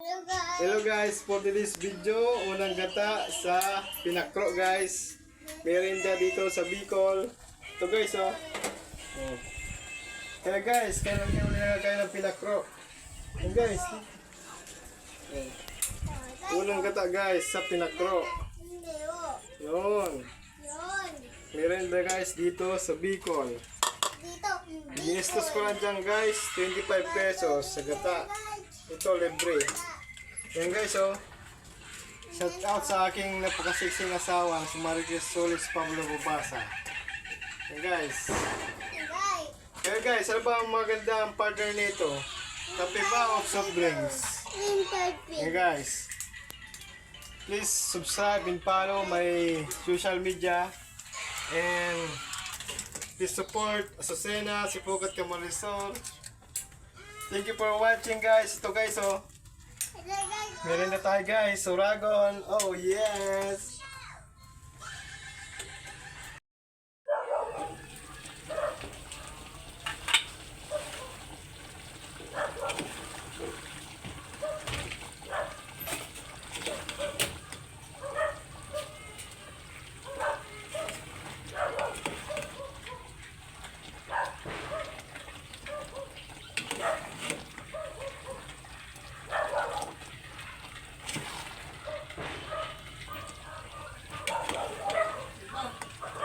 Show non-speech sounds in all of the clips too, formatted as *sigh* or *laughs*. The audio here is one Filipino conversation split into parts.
Hello guys. For today's video, unang gata sa Pinakro guys. Merinda dito sa Bicol. Ito guys oh. oh. Kaya guys, kayo ulit kayo ng Pinakro? Yan guys. Oh. Unang gata guys sa Pinakro. Yun. Merinda guys dito sa Bicol. Dito. Ginistos ko lang dyan guys, 25 pesos sa gata. Ito libre. Yan guys oh. Shout out sa aking napakasiksing asawang si Maricruz Solis Pablo Bubasa. Yan guys. Kaya guys, ano ba ang maganda ang partner nito? Kape ba o soft drinks? Yan guys. Please subscribe and follow my social media. And please support Azucena, Sipukat Camalisol. Thank you for watching guys. Ito guys oh. Meron na tayo guys. Suragon. Oh yes.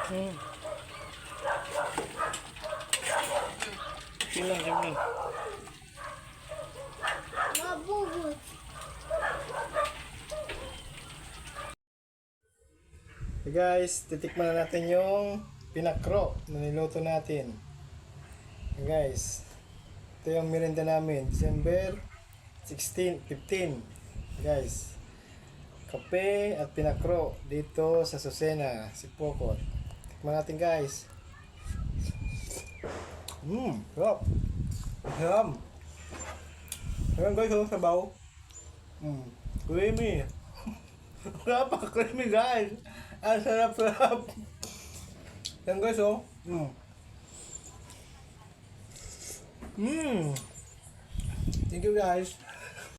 Silang, silang. Mabugot. Hey guys, titikman na natin yung pinakro na niluto natin. Hey guys, ito yung merienda namin. December 16, 15. Guys, kape at pinakro dito sa Susena, si Pokot. Tikman natin guys. Mmm, sarap. Sarap. Ayan guys, yung sabaw. Mmm, creamy. *laughs* Napaka-creamy guys. Ang sarap-sarap. Yan guys oh. Mm. Mm. Thank you guys.